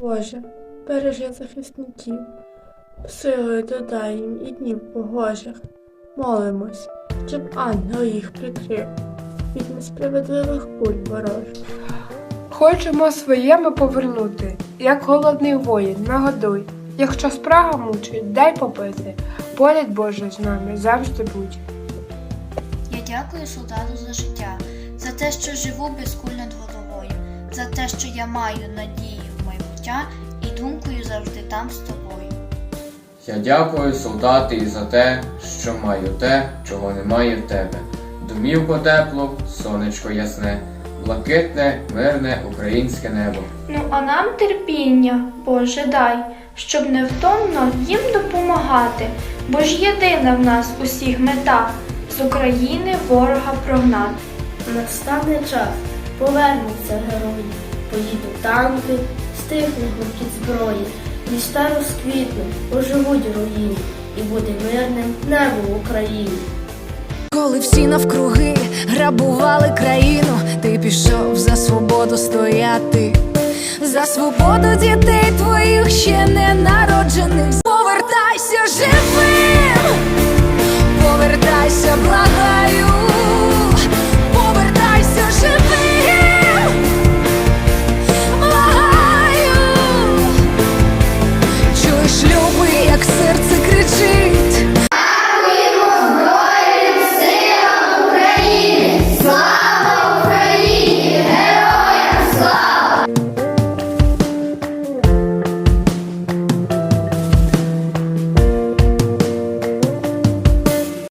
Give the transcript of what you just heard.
Боже, бережи захисників, силою додай їм і днів погожих. Молимось, щоб ангел їх прикрив від несправедливих пуль ворожих. Хочемо своєми повернути, як голодний воїн, нагодуй. Якщо спрага мучить, дай попити. Поряд Боже з нами завжди будь. Я дякую солдату за життя, за те, що живу без куль над головою, за те, що я маю надію майбуття і думкою завжди там з тобою. Я дякую, солдати, і за те, що маю те, чого немає в тебе. Домівко тепло, сонечко ясне, блакитне, мирне українське небо. Ну а нам терпіння, Боже, дай, щоб невтомно їм допомагати, бо ж єдина в нас усіх мета з України ворога прогнати. Настане час, повернуться герої, поїдуть танки, стихне гуркіт зброї, міста розквітнуть, оживуть руїни, і буде мирним небо в Україні. Коли всі навкруги грабували країну, ти пішов за свободу стояти, за свободу дітей твоїх ще не народжених. Повертайся живим,